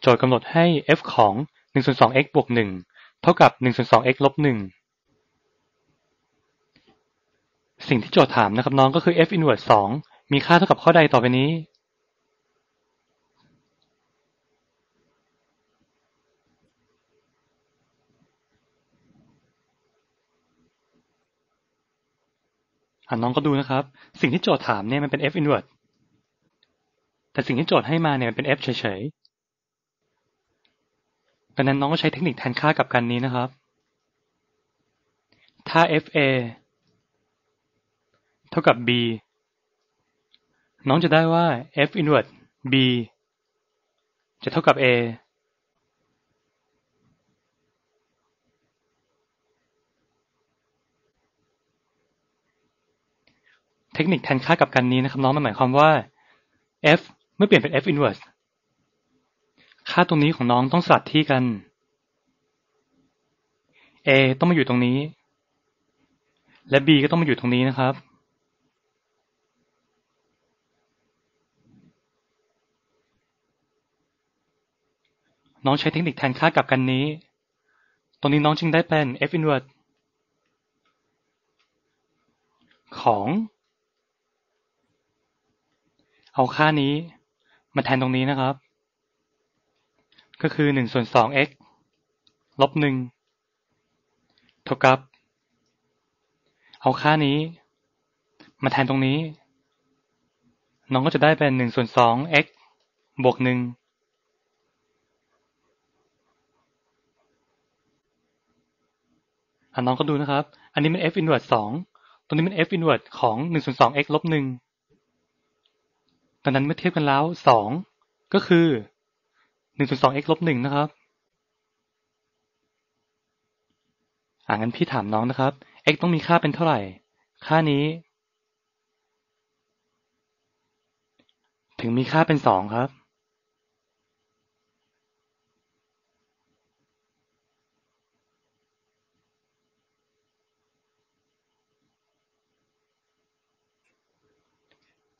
โจทย์กำหนดให้ f ของ1ส่วน2 x บวก 1 เท่ากับ1ส่วน2 x ลบ 1 สิ่งที่โจทย์ถามนะครับน้องก็คือ f inverse 2 มีค่าเท่ากับข้อใดต่อไปนี้ อ่าน้องก็ดูนะครับ สิ่งที่โจทย์ถามเนี่ยมันเป็น f inverse แต่สิ่งที่โจทย์ให้มาเนี่ยมันเป็น f เฉยๆ ดังนั้นน้องก็ใช้เทคนิคแทนค่ากับกันนี้นะครับ ถ้า fa เท่ากับ b น้องจะได้ว่า f inverse b จะเท่ากับ a เทคนิคแทนค่ากับกันนี้นะครับ น้องมันหมายความว่า f เมื่อเปลี่ยนเป็น f inverse ค่าตรงนี้ของน้องต้องสลัดที่กัน a ต้องมาอยู่ตรงนี้ และ b ก็ต้องมาอยู่ตรงนี้นะครับ น้องใช้เทคนิคแทนค่ากับกันนี้ ตรงนี้น้องจึงได้เป็น f inverse ของ เอาค่านี้มาแทนตรงนี้นะครับ ก็คือ1ส่วน2 x ลบ1เท่ากับ เอาค่านี้ มาแทนตรงนี้ น้องก็จะได้เป็น1ส่วน2 x บวก1อะน้องก็ดูนะครับ อันนี้เป็น f inverse 2ตรงนี้เป็น f inverse ของ1ส่วน2 x ลบ1ดังนั้นเมื่อเทียบกันแล้ว2ก็คือ 1ส่วน2 x ลบ1นะครับอ่างั้นพี่ถามน้องนะครับ x ต้องมีค่าเป็นเท่าไหร่ ค่านี้ ถึงมีค่าเป็น2ครับ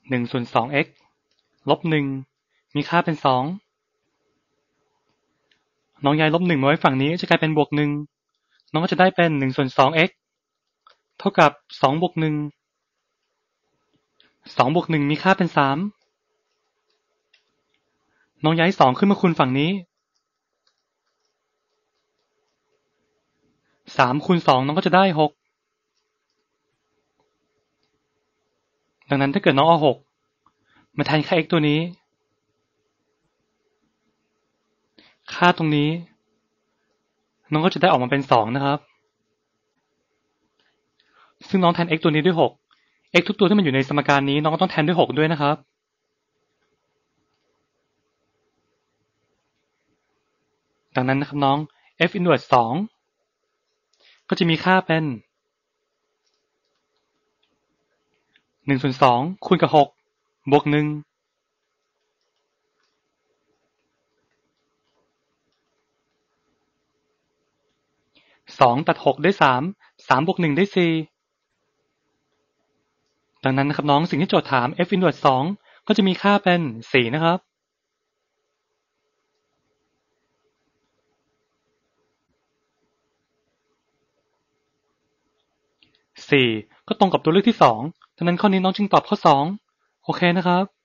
หนึ่งส่วนสอง x ลบหนึ่ง มีค่าเป็นสอง น้องย้ายลบหนึ่งมาไว้ฝั่งนี้จะกลายเป็นบวกหนึ่งน้องก็จะได้เป็นหนึ่งส่วนสอง x เท่ากับสองบวกหนึ่งสองบวกหนึ่งมีค่าเป็นสามน้องย้ายสองขึ้นมาคูณฝั่งนี้สามคูณสองน้องก็จะได้หกดังนั้นถ้าเกิดน้องเอาหกมาแทนค่า x ตัวนี้ ค่าตรงนี้น้องก็จะได้ออกมาเป็นสองนะครับ ซึ่งน้องแทน x ตัวนี้ด้วยหก x ทุกตัวที่มันอยู่ในสมการนี้ น้องก็ต้องแทนด้วยหกด้วยนะครับ ดังนั้นนะครับน้อง f inverse สองก็จะมีค่าเป็นหนึ่งส่วนสองคูณกับหกบวกหนึ่ง สองตัดหกได้สาม สามบวกหนึ่งได้สี่ ดังนั้นนะครับน้องสิ่งที่โจทย์ถาม f inverse สองก็จะมีค่าเป็นสี่นะครับ สี่ก็ตรงกับตัวเลือกที่สองดังนั้นข้อนี้น้องจึงตอบข้อสองโอเคนะครับ